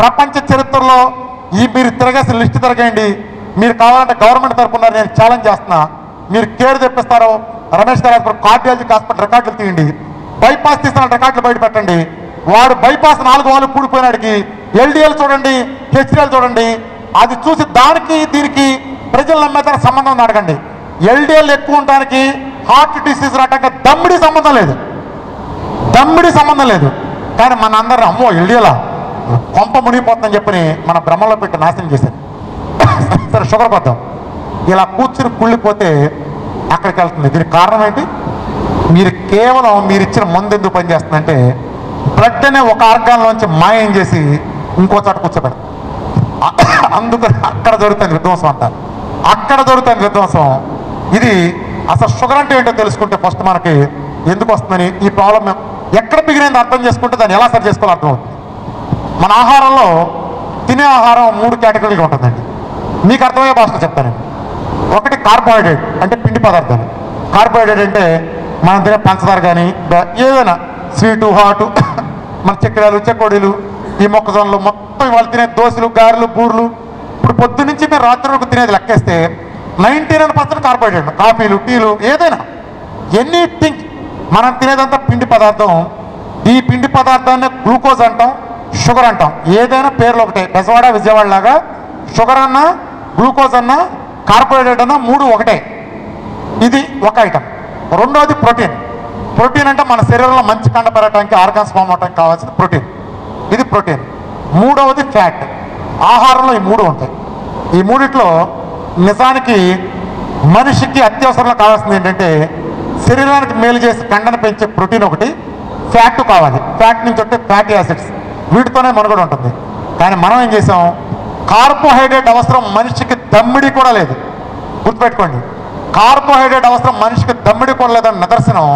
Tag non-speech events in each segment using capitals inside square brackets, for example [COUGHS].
ప్రపంచ చరిత్రలో ఈ మీరు తిరగేసిన లిస్ట్ తిరగండి. మీరు కావాలంటే గవర్నమెంట్ తరఫున నేను ఛాలెంజ్ చేస్తున్నా. మీరు కేర్ తెప్పిస్తారో రమేష్ గారు కార్డియాలజీ హాస్పిటల్ రికార్డులు తీయండి. బైపాస్ తీసిన రికార్డులు బయట పెట్టండి. వాడు బైపాస్ నాలుగు వాళ్ళు కూడిపోయినాడికి ఎల్డిఎల్ చూడండి హెచ్డిఎల్ చూడండి. అది చూసి దానికి దీనికి ప్రజలు నమ్మేతన సంబంధం ఉంది అడగండి. ఎల్డిఎల్ ఎక్కువ ఉండడానికి హార్ట్ డిసీజ్ రావడానికి దమ్మిడి సంబంధం లేదు. దమ్మిడి సంబంధం లేదు. కానీ మన అందరం అమ్మో ఎల్డిఎలా కొంప మునిగిపోతుందని చెప్పని మన భ్రమలో పెట్టి నాశనం చేశారు. సరే షుగర్ పద్దాం ఇలా కూర్చుని కుళ్ళిపోతే అక్కడికి వెళ్తుంది. దీనికి కారణం ఏంటి? మీరు కేవలం మీరు ఇచ్చిన మందు ఎందుకు పనిచేస్తుందంటే బ్లడ్ అనే ఒక ఆర్గాన్లోంచి మాయం చేసి ఇంకో చోట కూర్చోబెడతాం. అందుకు అక్కడ జరుగుతుంది విధ్వంసం అంతా అక్కడ జరుగుతుంది విధ్వంసం. ఇది అసలు షుగర్ అంటే ఏంటో తెలుసుకుంటే ఫస్ట్ మనకి ఎందుకు వస్తుందని ఈ ప్రాబ్లం ఎక్కడ పిగినది అర్థం చేసుకుంటే దాన్ని ఎలా సరి చేసుకోవాలో అర్థమవుతుంది. మన ఆహారంలో తినే ఆహారం మూడు కేటగిరీలుగా ఉంటుందండి. మీకు అర్థమయ్యే భాషలో చెప్తానండి. ఒకటి కార్బోహైడ్రేట్ అంటే పిండి పదార్థాలు. కార్బోహైడ్రేట్ అంటే మనం తినే పంచదార కానీ ఏదైనా స్వీటు హాటు [COUGHS] మన చక్కెరలు చెకోడీలు ఈ మొక్కజొన్నలు మొత్తం వాళ్ళు తినే దోశలు గారెలు బూర్లు. ఇప్పుడు పొద్దు నుంచి మీరు రాత్రి వరకు తినేది లెక్కేస్తే నైంటీ నైన్ పర్సెంట్ కార్బోహైడ్రేట్. కాఫీలు టీలు ఏదైనా. ఎనీథింగ్. మనం తినేదంతా పిండి పదార్థం. ఈ పిండి పదార్థాన్ని గ్లూకోజ్ అంటాం. షుగర్ అంటాం. ఏదైనా పేర్లు ఒకటే. బెజవాడ విజయవాడ లాగా షుగర్ అన్నా గ్లూకోజ్ అన్నా కార్బోహైడ్రేట్ అన్నా మూడు ఒకటే. ఇది ఒక ఐటమ్ రెండోది ప్రోటీన్. ప్రోటీన్ అంటే మన శరీరంలో మంచి కండ పెరగడానికి ఆర్గాన్స్ ఫామ్ అవడానికి కావాల్సిన ప్రోటీన్. ఇది ప్రోటీన్. మూడవది ఫ్యాట్. ఆహారంలో ఈ మూడు ఉంటాయి. ఈ మూడిట్లో నిజానికి మనిషికి అత్యవసరంలో కావాల్సింది ఏంటంటే శరీరానికి మేలు చేసి కండను పెంచే ప్రోటీన్ ఒకటి ఫ్యాట్ కావాలి. ఫ్యాట్ నుంచి వచ్చే ఫ్యాటీ యాసిడ్స్. వీటితోనే మనుగడ ఉంటుంది. కానీ మనం ఏం చేసాం? కార్బోహైడ్రేట్ అవసరం మనిషికి దమ్మిడి కూడా లేదు. గుర్తుపెట్టుకోండి. కార్బోహైడ్రేట్ అవసరం మనిషికి దమ్మిడి కూడా లేదని నిదర్శనం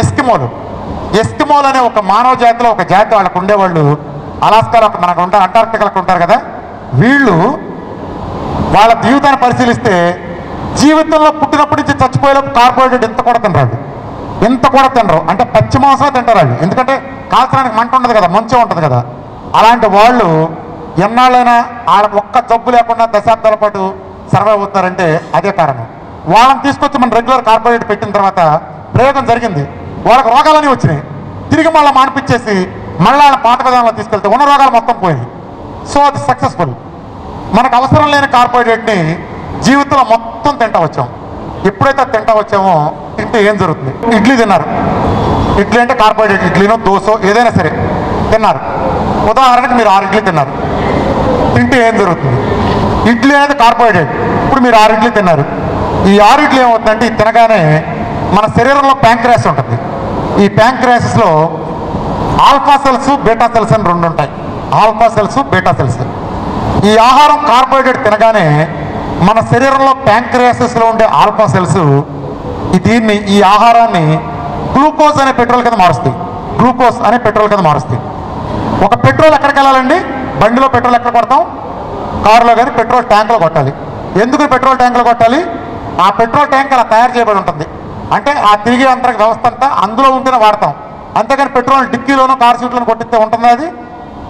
ఎస్కిమోలు. ఎస్కిమోలు అనే ఒక మానవ జాతిలో ఒక జాతి వాళ్ళకు ఉండేవాళ్ళు అలాస్కాలో మనకు ఉంటారు అంటార్కిటికలకు ఉంటారు కదా? వీళ్ళు వాళ్ళ జీవితాన్ని పరిశీలిస్తే జీవితంలో పుట్టినప్పటి నుంచి చచ్చిపోయేలోపు కార్బోహైడ్రేట్ ఇంత కూడా తినరాదు ఇంత కూడా తినరు. అంటే పచ్చి మాంసం తింటారు వాళ్ళు. ఎందుకంటే కాల్చడానికి మంట ఉండదు కదా మంచిగా ఉంటుంది కదా. అలాంటి వాళ్ళు ఎన్నాళ్ళైనా ఆడ ఒక్క జబ్బు లేకుండా దశాబ్దాల పాటు సర్వైవ్ అవుతున్నారంటే అదే కారణం. వాళ్ళని తీసుకొచ్చి మనం రెగ్యులర్ కార్బోహైడ్రేట్ పెట్టిన తర్వాత ప్రయోగం జరిగింది. వాళ్ళకి రోగాలన్నీ వచ్చినాయి. తిరిగి మళ్ళీ మానిపించేసి మళ్ళీ వాళ్ళ పాత విధానంలో తీసుకెళ్తే ఉన్న రోగాలు మొత్తం పోయినాయి సో అది సక్సెస్ఫుల్ మనకు అవసరం లేని కార్బోహైడ్రేట్ని జీవితంలో మొత్తం తింటా వచ్చాం. ఎప్పుడైతే తింటా వచ్చామో తింటే ఏం జరుగుతుంది? ఇడ్లీ తిన్నారు. ఇడ్లీ అంటే కార్బోహైడ్రేట్ ఇడ్లీనో దోశ ఏదైనా సరే తిన్నారు. ఉదాహరణకి మీరు ఆరు ఇడ్లీ తిన్నారు. తింటే ఏం జరుగుతుంది? ఇడ్లీ అనేది కార్బోహైడ్రేట్ ఇప్పుడు మీరు ఆరు ఇడ్లీ తిన్నారు. ఈ ఆరు ఇడ్లీ ఏమవుతుందంటే ఇది తినగానే మన శరీరంలో ప్యాంక్రాస్ ఉంటుంది. ఈ ప్యాంక్రాసెస్లో ఆల్ఫా సెల్స్ బీటా సెల్స్ అని రెండు ఉంటాయి. ఆల్ఫా సెల్స్ బీటా సెల్స్ ఈ ఆహారం కార్బోహైడ్రేట్ తినగానే మన శరీరంలో ప్యాంక్రియాసిస్లో ఉండే ఆల్ఫా సెల్స్ దీన్ని ఈ ఆహారాన్ని గ్లూకోజ్ అనే పెట్రోల్ కింద మారుస్తాయి. గ్లూకోజ్ అనే పెట్రోల్ కింద మారుస్తాయి. ఒక పెట్రోల్ ఎక్కడికి వెళ్ళాలండి? బండిలో పెట్రోల్ ఎక్కడ కొడతాం? కారులో కానీ పెట్రోల్ ట్యాంక్లో కొట్టాలి. ఎందుకు పెట్రోల్ ట్యాంకులో కొట్టాలి? ఆ పెట్రోల్ ట్యాంక్ అలా తయారు చేయబడి ఉంటుంది. అంటే ఆ తిరిగే అంతర వ్యవస్థ అంతా అందులో ఉంటేనే వాడతాం. అంతేకాని పెట్రోల్ డిక్కీలోనూ కార్ సీట్లోనూ కొట్టిస్తే ఉంటుంది అది?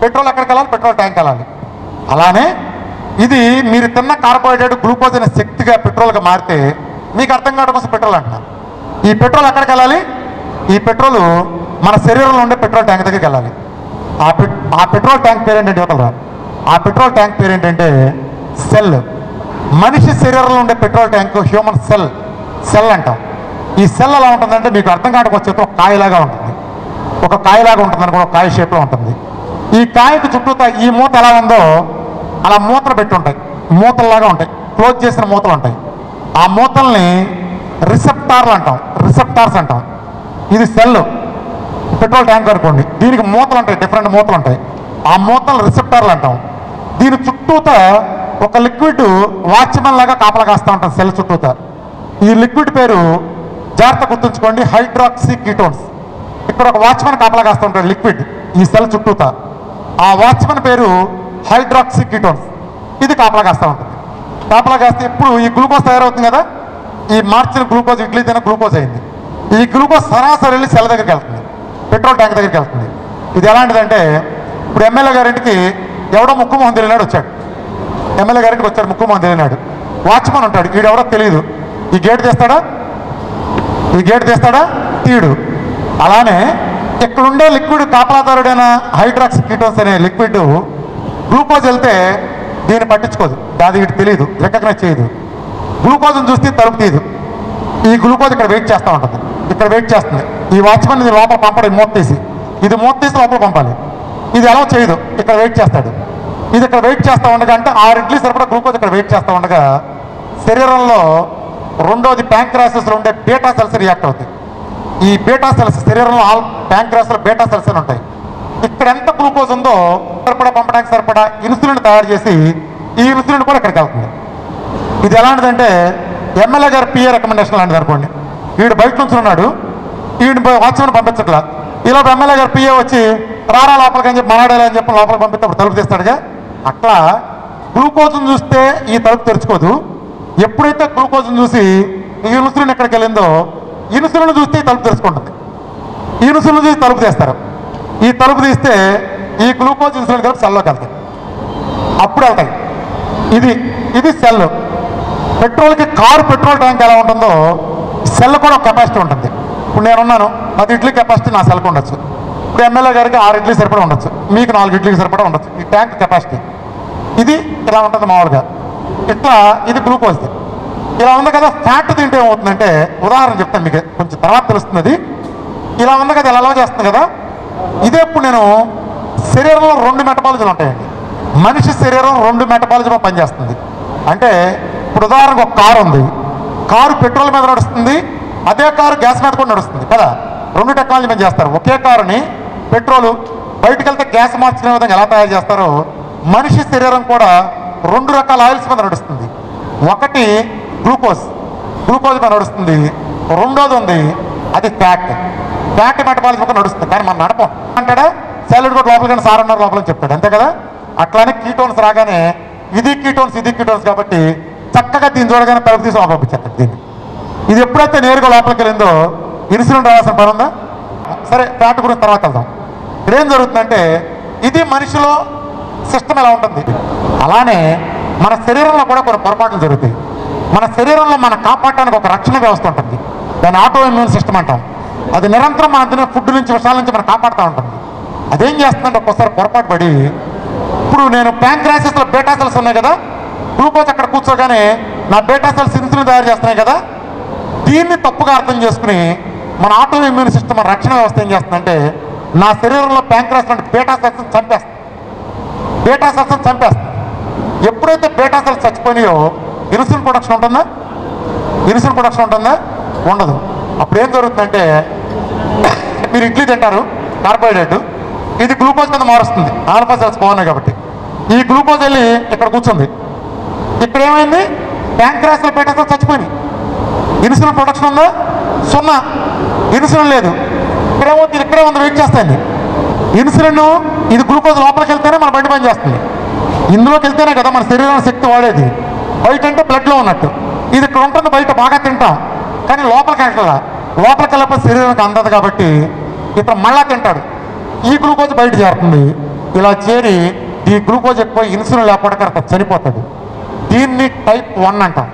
పెట్రోల్ ఎక్కడికి వెళ్ళాలి? పెట్రోల్ ట్యాంక్ వెళ్ళాలి. అలానే ఇది మీరు తిన్న కార్బోహైడ్రేట్ గ్లూకోజ్ అనే శక్తిగా పెట్రోల్గా మారితే మీకు అర్థం కావడం కోసం పెట్రోల్ అంటున్నారు ఈ పెట్రోల్ ఎక్కడికి వెళ్ళాలి? ఈ పెట్రోల్ మన శరీరంలో ఉండే పెట్రోల్ ట్యాంక్ దగ్గరికి వెళ్ళాలి. ఆ పెట్ ఆ పెట్రోల్ ట్యాంక్ పేరు ఏంటంటే యువతలరా? ఆ పెట్రోల్ ట్యాంక్ పేరు ఏంటంటే సెల్. మనిషి శరీరంలో ఉండే petrol tank human cell. Cell అంటాం. ఈ సెల్ ఎలా ఉంటుందంటే మీకు అర్థం కావడానికి ఒక కాయలాగా ఉంటుంది. ఒక కాయలాగా ఉంటుంది అనుకో ఒక కాయ షేప్లో ఉంటుంది. ఈ కాయకు చుట్టూ ఈ మూత ఎలా ఉందో అలా మూతలు పెట్టి ఉంటాయి. మూతల్లాగా ఉంటాయి. క్లోజ్ చేసిన మూతలు ఉంటాయి. ఆ మూతల్ని రిసెప్టార్లు అంటాం. రిసెప్టార్స్ అంటాం. ఇది సెల్ పెట్రోల్ ట్యాంక్ అనుకోండి దీనికి మూతలు ఉంటాయి. డిఫరెంట్ మూతలు ఉంటాయి. ఆ మూతలు రిసెప్టార్లు అంటాం. దీని చుట్టూతా ఒక లిక్విడ్ వాచ్మెన్ లాగా కాపలా కాస్తూ ఉంటాం సెల్ చుట్టూతా. ఈ లిక్విడ్ పేరు జాగ్రత్త గుర్తుంచుకోండి. హైడ్రాక్సీ కీటోన్స్ ఇక్కడ ఒక వాచ్మెన్ కాపలా కాస్తూ ఉంటాడు లిక్విడ్ ఈ సెల్ చుట్టూతా. ఆ వాచ్మెన్ పేరు హైడ్రాక్సీ కీటోన్స్ ఇది కాపలా కాస్తూ ఉంటుంది. కాపలా కాస్తే ఇప్పుడు ఈ గ్లూకోజ్ తయారవుతుంది కదా? ఈ మార్చిన గ్లూకోజ్ ఇడ్లీ తిన గ్లూకోజ్ అయింది. ఈ గ్లూకోజ్ సరాసరి వెళ్ళి సెల దగ్గరికి వెళ్తుంది. పెట్రోల్ ట్యాంక్ దగ్గరికి వెళ్తుంది. ఇది ఎలాంటిదంటే ఇప్పుడు ఎమ్మెల్యే గారింటికి ఎవడో ముక్కు తెలియనాడు వచ్చాడు. ఎమ్మెల్యే గారింటికి వచ్చాడు ముక్కు తెలియనాడు. వాచ్మన్ ఉంటాడు. వీడెవడో తెలియదు ఈ గేట్ తీస్తాడా? ఈ గేట్ తీస్తాడా? తీడు. అలానే ఇక్కడుండే లిక్విడ్ కాపలాదారుడైన హైడ్రాక్స్ కీటోన్స్ అనే లిక్విడ్ గ్లూకోజ్ వెళ్తే దీన్ని పట్టించుకోదు. దాది వీటికి తెలియదు రికగ్నైజ్ చేయదు. గ్లూకోజ్ని చూస్తే తలుపు తీయదు. ఈ గ్లూకోజ్ ఇక్కడ వెయిట్ చేస్తూ ఉంటుంది. ఇక్కడ వెయిట్ చేస్తుంది. ఈ వాచ్మెన్ ఇది లోపల పంపడం మూత తీసి. ఇది మూత తీసి లోపల పంపాలి. ఇది ఎలా చేయదు? ఇక్కడ వెయిట్ చేస్తాడు. ఇది ఇక్కడ వెయిట్ చేస్తూ ఉండగా అంటే ఆరు ఇడ్లీ సరిపడా గ్లూకోజ్ ఇక్కడ వెయిట్ చేస్తూ ఉండగా శరీరంలో రెండోది ప్యాంక్రాసెస్లో ఉండే బీటా సెల్స్ రియాక్ట్ అవుతాయి. ఈ బీటా సెల్స్ శరీరంలో ఆల్ ప్యాంక్రాస్లో బీటా సెల్స్ అని ఉంటాయి. ఇక్కడ ఎంత గ్లూకోజ్ ఉందో సరిపడా పంపడానికి సరిపడా ఇన్సులిన్ తయారు చేసి ఈ ఇన్సులిన్ కూడా ఇక్కడికి వెళ్తుంది. ఇది ఎలాంటిదంటే ఎమ్మెల్యే గారు పిఏ రికమెండేషన్ లాంటిది అనుకోండి. వీడు బయట నుంచి ఉన్నాడు వీడిని వాచ్మెన్ పంపించట్లా. ఈలోపు ఎమ్మెల్యే గారు పిఏ వచ్చి రారా లోపలికి అని చెప్పి మనాడాలి అని చెప్పి లోపలికి పంపిస్తే అప్పుడు తలుపు తీస్తాడుగా. అట్లా గ్లూకోజ్ని చూస్తే ఈ తలుపు తెరుచుకోదు. ఎప్పుడైతే గ్లూకోజ్ని చూసి ఈ ఇన్సులిన్ ఎక్కడికి వెళ్ళిందో ఇన్సులిన్ చూస్తే ఈ తలుపు తెరుచుకుంటుంది. ఇన్సులిన్ చూసి తలుపు చేస్తారు ఈ తలుపు తీస్తే ఈ గ్లూకోజ్ ఇన్సులిన్ కలిపి సెల్లోకి వెళ్తాయి. అప్పుడు వెళ్తాయి ఇది ఇది సెల్ పెట్రోల్కి కారు పెట్రోల్ ట్యాంక్ ఎలా ఉంటుందో సెల్ కూడా కెపాసిటీ ఉంటుంది. ఇప్పుడు నేనున్నాను పది ఇడ్లీ కెపాసిటీ నా సెల్కి ఉండొచ్చు. ఇప్పుడు ఎమ్మెల్యే గారికి ఆరు ఇడ్లీ సరిపడా ఉండొచ్చు. మీకు నాలుగు ఇడ్లీకి సరిపడా ఉండొచ్చు. ఈ ట్యాంక్ కెపాసిటీ. ఇది ఇలా ఉంటుంది మామూలుగా. ఇట్లా ఇది గ్లూకోజ్ది ఇలా ఉంది కదా ఫ్యాట్ తింటే ఏమవుతుందంటే ఉదాహరణ చెప్తాను మీకు. కొంచెం తర్వాత తెలుస్తుంది ఇలా ఉంది కదా ఇలా చేస్తుంది కదా? ఇదే ఇప్పుడు నేను శరీరంలో రెండు మెటబాలజీలు ఉంటాయండి. మనిషి శరీరం రెండు మెటబాలజీలో పనిచేస్తుంది. అంటే ఇప్పుడు ఉదాహరణకు ఒక కారు ఉంది. కారు పెట్రోల్ మీద నడుస్తుంది. అదే కారు గ్యాస్ మీద కూడా నడుస్తుంది కదా? రెండు టెక్నాలజీ మీద చేస్తారు. ఒకే కారుని పెట్రోల్ బయటకు వెళ్తే గ్యాస్ మార్చుకునే విధంగా ఎలా తయారు చేస్తారో మనిషి శరీరం కూడా రెండు రకాల ఆయిల్స్ మీద నడుస్తుంది. ఒకటి గ్లూకోజ్. గ్లూకోజ్ మీద నడుస్తుంది. రెండోది ఉంది అది ఫ్యాట్. ఫ్యాట్ మెటబాలిజం ఒక నడుస్తుంది. కానీ మనం నడపం. అంటాడా? సాలెడ్ కూడా లోపలికి సార్ అన్నారు లోపల చెప్తాడు. అంతే కదా? అట్లానే కీటోన్స్ రాగానే ఇది కీటోన్స్ ఇది కీటోన్స్ కాబట్టి చక్కగా దీన్ని చూడగానే తలుపు తీసి లోపల దీన్ని. ఇది ఎప్పుడైతే నేరుగా లోపలికి వెళ్ళిందో ఇన్సులిన్ రావాల్సిన పని ఉందా? సరే ఫ్యాట్ గురించి తర్వాత వెళ్దాం. ఇదేం జరుగుతుందంటే ఇది మనిషిలో సిస్టమ్ ఎలా ఉంటుంది? అలానే మన శరీరంలో కూడా కొన్ని పొరపాట్లు జరుగుతాయి. మన శరీరంలో మనం కాపాడటానికి ఒక రక్షణ వ్యవస్థ ఉంటుంది. దాన్ని ఆటో ఇమ్యూన్ సిస్టమ్ అంటాం. అది నిరంతరం మన తినే ఫుడ్ నుంచి విషయాల నుంచి మనం కాపాడుతూ ఉంటుంది అదేం చేస్తుందంటే ఒక్కోసారి పొరపాటు పడి ఇప్పుడు నేను ప్యాంక్రాసిస్లో బేటా సెల్స్ ఉన్నాయి కదా గ్లూకోజ్ అక్కడ కూర్చోగానే నా బేటా సెల్స్ ఇన్సులిన్ తయారు చేస్తున్నాయి కదా దీన్ని తప్పుగా అర్థం చేసుకుని మన ఆటో ఇమ్యూన్ సిస్టమ్ మన రక్షణ వ్యవస్థ ఏం చేస్తుందంటే నా శరీరంలో ప్యాంక్రాస్ లాంటి బేటా సెల్స్ చంపేస్తుంది. బేటా సెల్స్ చంపేస్తుంది. ఎప్పుడైతే బేటా సెల్స్ చచ్చిపోయినాయో ఇన్సులిన్ ప్రొడక్షన్ ఉంటుందా? ఇన్సులిన్ ప్రొడక్షన్ ఉంటుందా? ఉండదు. అప్పుడు ఏం జరుగుతుందంటే మీరు ఇడ్లీ తింటారు కార్బోహైడ్రేట్ ఇది గ్లూకోజ్ మీద మారుస్తుంది. ఆల్ఫా సెల్స్ బాగున్నాయి కాబట్టి. ఈ గ్లూకోజ్ వెళ్ళి ఇక్కడ కూర్చుంది. ఇక్కడ ఏమైంది? ప్యాంక్రాస్లో బేటా చచ్చిపోయింది ఇన్సులిన్ ప్రొడక్షన్ ఉందా? సున్నా. ఇన్సులిన్ లేదు. ఇక్కడేమో ఇది ఇక్కడే ఉంది వెయిట్ చేస్తాయండి ఇన్సులిన్ ఇది గ్లూకోజ్ లోపలికి వెళ్తేనే మన బండి పని చేస్తుంది ఇందులోకి వెళ్తేనే కదా మన శరీరం శక్తి వాడేది. బయట అంటే బ్లడ్లో ఉన్నట్టు. ఇది ఇక్కడ ఉంటుంది బయట బాగా తింటాం. కానీ లోపలికి వెళ్ళాల లోపల కలప శరీరానికి అందదు కాబట్టి ఇతను మళ్ళా తింటాడు. ఈ గ్లూకోజ్ బయట చేరుతుంది. ఇలా చేరి ఈ గ్లూకోజ్ ఎక్కువ ఇన్సులిన్ లేకపోవడం అక్కడ చనిపోతాడు. దీన్ని టైప్ వన్ అంటాం.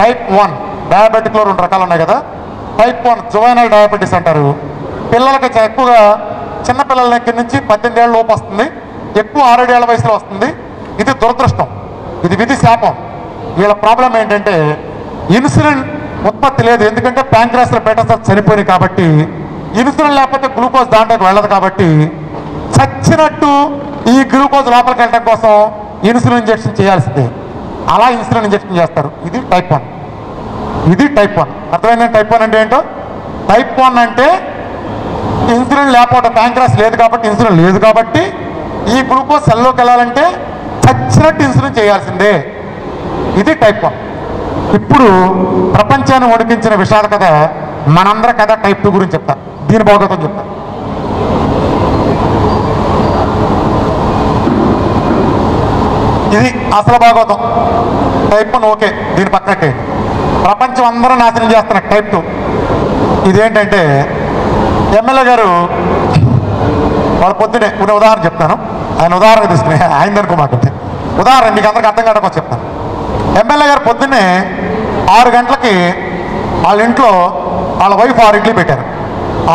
టైప్ వన్ డయాబెటిక్లో రెండు రకాలు ఉన్నాయి కదా. టైప్ వన్ జువైనల్ డయాబెటీస్ అంటారు. పిల్లలకి ఎక్కువగా చిన్నపిల్లల దగ్గర నుంచి పద్దెనిమిది ఏళ్ళ లోపు వస్తుంది. ఎక్కువ ఆరేడేళ్ళ వయసులో వస్తుంది. ఇది దురదృష్టం. ఇది విధి శాపం. వీళ్ళ ప్రాబ్లం ఏంటంటే ఇన్సులిన్ ఉత్పత్తి లేదు. ఎందుకంటే ప్యాంక్రాస్ల బేటా చనిపోయినాయి కాబట్టి ఇన్సులిన్ లేకపోతే గ్లూకోజ్ దాంట్లోకి వెళ్ళదు కాబట్టి చచ్చినట్టు ఈ గ్లూకోజ్ లోపలికి వెళ్ళడం కోసం ఇన్సులిన్ ఇంజెక్షన్ చేయాల్సిందే. అలా ఇన్సులిన్ ఇంజెక్షన్ చేస్తారు. ఇది టైప్ వన్ ఇది టైప్ వన్ అర్థమైంది టైప్ వన్ అంటే ఏంటో? టైప్ వన్ అంటే ఇన్సులిన్ లేకపోతే ప్యాంక్రాస్ లేదు కాబట్టి ఇన్సులిన్ లేదు కాబట్టి ఈ గ్లూకోజ్ సెల్లోకి వెళ్ళాలంటే చచ్చినట్టు ఇన్సులిన్ చేయాల్సిందే. ఇది టైప్ వన్ ఇప్పుడు ప్రపంచాన్ని వణికించిన విషాద కథ మనందరి కథ టైప్ టూ గురించి చెప్తా. దీని భాగవతం చెప్తా. ఇది అసలు భాగవతం టైప్ వన్ ఓకే దీని పక్కనట్టే ప్రపంచం అందరూ నాశనం చేస్తున్న టైప్ టూ ఇదేంటంటే ఎమ్మెల్యే గారు వాళ్ళు పొద్దునే కొన్ని ఉదాహరణ చెప్తాను. ఆయన ఉదాహరణ తీసుకుని ఆయన అనుకోమాకంటే ఉదాహరణ మీకు అందరికి అర్థం కావడం చెప్తాను. ఎమ్మెల్యే గారు పొద్దున్నే ఆరు గంటలకి వాళ్ళ ఇంట్లో వాళ్ళ వైఫ్ ఆరు ఇడ్లీ పెట్టారు.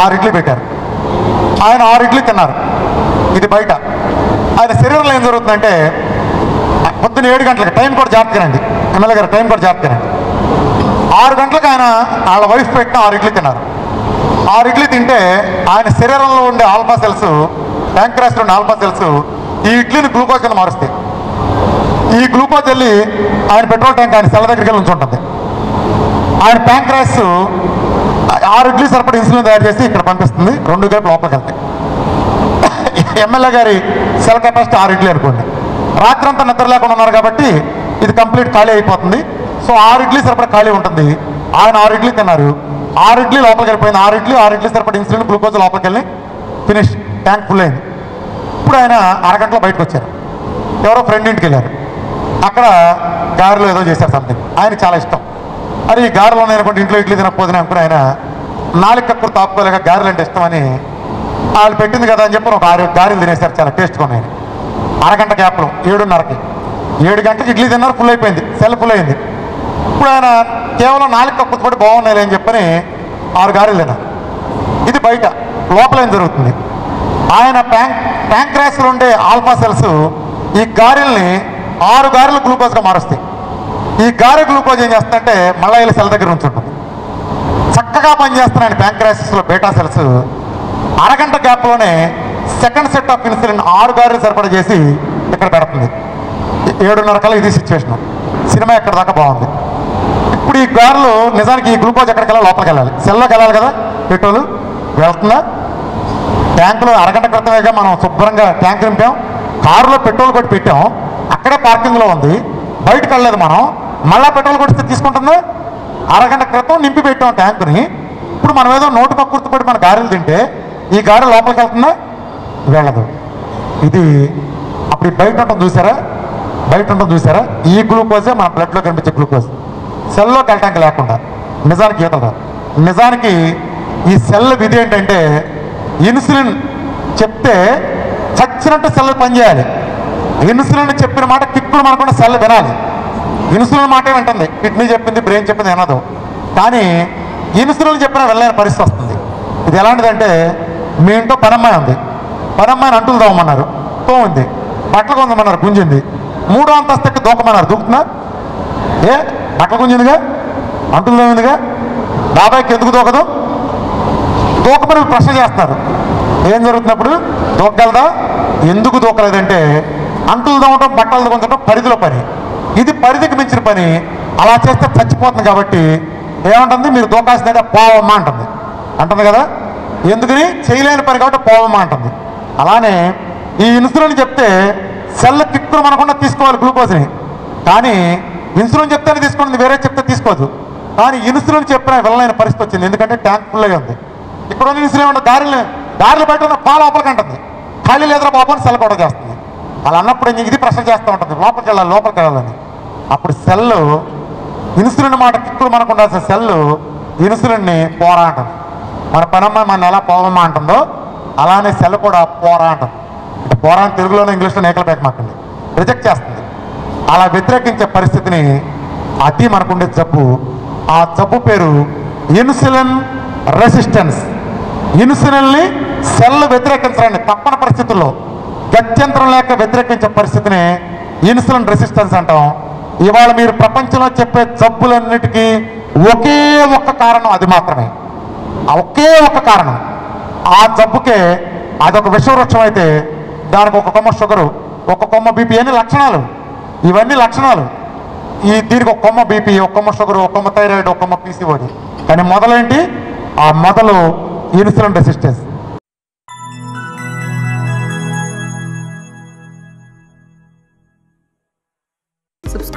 ఆరు ఇడ్లీ పెట్టారు. ఆయన ఆరు ఇడ్లీ తిన్నారు. ఇది బయట. ఆయన శరీరంలో ఏం జరుగుతుందంటే పొద్దున్న ఏడు గంటలకి టైం కూడా జాగ్రత్తగానండి ఎమ్మెల్యే గారు టైం కూడా జాగ్రత్తగానండి ఆరు గంటలకు ఆయన వాళ్ళ వైఫ్ పెట్టిన ఆరు ఇడ్లీ తిన్నారు. ఆరు ఇడ్లీ తింటే ఆయన శరీరంలో ఉండే ఆల్ఫా సెల్స్ ప్యాంక్రాస్లో ఉండే ఆల్ఫా సెల్స్ ఈ ఇడ్లీని గ్లూకోజ్ మారుస్తాయి. ఈ గ్లూకోజ్ వెళ్ళి ఆయన పెట్రోల్ ట్యాంక్ ఆయన సెల దగ్గరికి వెళ్ళి ఉంచుంటుంది. ఆయన ప్యాంక్రాస్ ఆరు ఇడ్లీ సరిపడి ఇన్సులిన్ తయారు చేసి ఇక్కడ పంపిస్తుంది. రెండు గేపు లోపలికి వెళ్తాయి. ఎమ్మెల్యే గారి సెల్ కెపాసిటీ ఆరు ఇడ్లీ అనుకోండి. రాత్రంతా నిద్ర లేకుండా ఉన్నారు కాబట్టి ఇది కంప్లీట్ ఖాళీ అయిపోతుంది. సో ఆరు ఇడ్లీ సరిపడి ఖాళీ ఉంటుంది. ఆయన ఆరు ఇడ్లీ తిన్నారు. ఆరు ఇడ్లీ లోపలికి వెళ్ళిపోయింది. ఆరు ఇడ్లీ ఆరు ఇడ్లీ సరిపడి ఇన్సులిన్ గ్లూకోజ్ లోపలికి వెళ్ళి ఫినిష్. ట్యాంక్ ఫుల్ అయింది. ఇప్పుడు ఆయన అరగంటలో బయటకు వచ్చారు. ఎవరో ఫ్రెండ్ ఇంటికి వెళ్ళారు. అక్కడ గారెలు ఏదో చేశారు సంథింగ్ ఆయన చాలా ఇష్టం. మరి ఈ గారెలు నేను ఇంట్లో ఇడ్లీ తినకపోతే అనుకుని ఆయన నాలుగు కక్కులు తాపుకోలేక గారెలు అంటే ఇష్టమని వాళ్ళు పెట్టింది కదా అని చెప్పి ఒక ఆరు గారెలు తినేశారు చాలా టేస్ట్గా ఉన్నాయి అరగంట గ్యాప్లో ఏడున్నరకి. ఏడు గంటకి ఇడ్లీ తిన్నారు ఫుల్ అయిపోయింది. సెల్ ఫుల్ అయింది. ఇప్పుడు ఆయన కేవలం నాలుగు కప్పులు కూడా బాగున్నాయి అని చెప్పని ఆరు గారెలు తిన్నారు. ఇది బయట లోపల ఏం జరుగుతుంది? ఆయన ప్యాంక్ ప్యాంక్రాస్లో ఉండే ఆల్ఫా సెల్స్ ఈ గారెల్ని ఆరు గారెలు గ్లూకోజ్గా మారుస్తాయి. ఈ గారె గ్లూకోజ్ ఏం చేస్తుందంటే మళ్ళీ సెల్ దగ్గర ఉంచుంటుంది చక్కగా పనిచేస్తున్నాయి ప్యాంక్రాసిస్లో బేటా సెల్స్ అరగంట గ్యాప్లోనే సెకండ్ సెట్ ఆఫ్ ఇన్సులిన్ ఆరు గారెలు సరిపడా చేసి ఇక్కడ పెడుతుంది. ఏడున్నర కల ఇది సిచ్యువేషన్ సినిమా ఎక్కడ దాకా బాగుంది. ఇప్పుడు ఈ గారెలు నిజానికి ఈ గ్లూకోజ్ ఎక్కడికి వెళ్ళాలి? లోపలికి వెళ్ళాలి. సెల్లోకి వెళ్ళాలి కదా? పెట్రోల్? వెళ్తుందా? ట్యాంకులో అరగంట క్రితమేగా మనం శుభ్రంగా ట్యాంక్ నింపాం. కారులో పెట్రోల్ కొట్టి పెట్టాం. అక్కడే పార్కింగ్లో ఉంది. బయటకు వెళ్ళలేదు మనం. మళ్ళా పెట్రోల్ కొడితే తీసుకుంటుందా. అరగంట క్రితం నింపి పెట్టాం ట్యాంకుని. ఇప్పుడు మనం ఏదో నోటు పక్కుర్తి మన గారెలు తింటే ఈ గారె లోపలికి వెళ్తుందా? వెళ్ళదు. ఇది అప్పుడు బయట ఉంటుంది చూసారా? బయట ఉంటుంది చూసారా? ఈ గ్లూకోజే మన బ్లడ్లో కనిపించే గ్లూకోజ్. సెల్లోకి వెళ్ళటానికి లేకుండా. నిజానికి ఈత నిజానికి ఈ సెల్ విధి ఏంటంటే ఇన్సులిన్ చెప్తే చచ్చినట్టు సెల్ పనిచేయాలి. వినుసులను చెప్పిన మాట కిక్కుడు మనకుండా సెల్ వినాలి. ఇన్సులిన్ మాటే వింటుంది. కిడ్నీ చెప్పింది బ్రెయిన్ చెప్పింది వినదు. కానీ ఇన్సులను చెప్పినా వెళ్ళలేని పరిస్థితి వస్తుంది. ఇది ఎలాంటిదంటే మీ ఇంట్లో పనమ్మాయి ఉంది. పనమ్మాయిని అంటులు తోమన్నారు తోమింది. బట్టలు కొందమన్నారు గుంజింది. మూడో అంతస్తుకి దూకమన్నారు. దూకుతున్నా ఏ? బట్టలు గుంజిందిగా? అంటులు తోమిందిగా? బాబాయ్కి ఎందుకు దూకదు? దూకమని ప్రశ్న చేస్తారు. ఏం జరుగుతున్నప్పుడు? దూకగలదా? ఎందుకు దూకలేదంటే అంటులు దమ్మటం బట్టలు కొంచడం పరిధిలో పని. ఇది పరిధికి మించిన పని. అలా చేస్తే చచ్చిపోతుంది కాబట్టి ఏమంటుంది? మీరు దూకాల్సిందంటే పోవమ్మా అంటుంది. అంటుంది కదా? ఎందుకని? చేయలేని పని కాబట్టి పోవమ్మా అంటుంది. అలానే ఈ ఇన్సులిన్ చెప్తే సెల్ కిక్కులు మనకుండా తీసుకోవాలి గ్లూకోజ్ని. కానీ ఇన్సులిన్ చెప్తేనే తీసుకుంటుంది వేరే చెప్తే తీసుకోదు. కానీ ఇన్సులిన్ చెప్పిన వెళ్ళలేని పరిస్థితి వచ్చింది. ఎందుకంటే ట్యాంక్ ఫుల్గా ఉంది. ఇక్కడ ఉన్న ఇన్సులిన్ ఏమంటే దారిలో దారిలో బయట ఉన్న పాల లోపలికి అంటుంది. ఖాళీ లేదురా పాపని సెల్ల సెల్ కూడా చేస్తుంది. అలా అన్నప్పుడు ఇది ప్రశ్న చేస్తూ ఉంటుంది. లోపలికి వెళ్ళాలి లోపలికి వెళ్ళాలని. అప్పుడు సెల్ ఇన్సులిన్ మాట కిక్కులు మనకు ఉండాల్సిన సెల్ ఇన్సులిన్ని పోరాటం మన పనమ్మ మన ఎలా పోవమ్మా అంటుందో అలానే సెల్ కూడా పోరాటం అంటే పోరాటం తెలుగులోనే ఇంగ్లీష్లో నేకలు పెట్టమాకండి రిజెక్ట్ చేస్తుంది. అలా వ్యతిరేకించే పరిస్థితిని అతి మనకుండే జబ్బు. ఆ జబ్బు పేరు ఇన్సులిన్ రెసిస్టెన్స్. ఇన్సులిన్ని సెల్ వ్యతిరేకించడానికి తప్పని పరిస్థితుల్లో గత్యంతరం లేక వ్యతిరేకించే పరిస్థితిని ఇన్సులిన్ రెసిస్టెన్స్ అంటాం. ఇవాళ మీరు ప్రపంచంలో చెప్పే జబ్బులన్నిటికీ ఒకే ఒక్క కారణం అది మాత్రమే. ఒకే ఒక్క కారణం. ఆ జబ్బుకే అదొక విషవృక్షం అయితే దానికి ఒక కొమ్మ షుగరు ఒక కొమ్మ బీపీ అన్ని లక్షణాలు. ఇవన్నీ లక్షణాలు. ఈ దీనికి ఒక కొమ్మ బీపీ ఒక కొమ్మ షుగర్ ఒక కొమ్మ థైరాయిడ్ ఒక కొమ్మ పీసీఓడి. కానీ మొదలేంటి? ఆ మొదలు insulin resistance.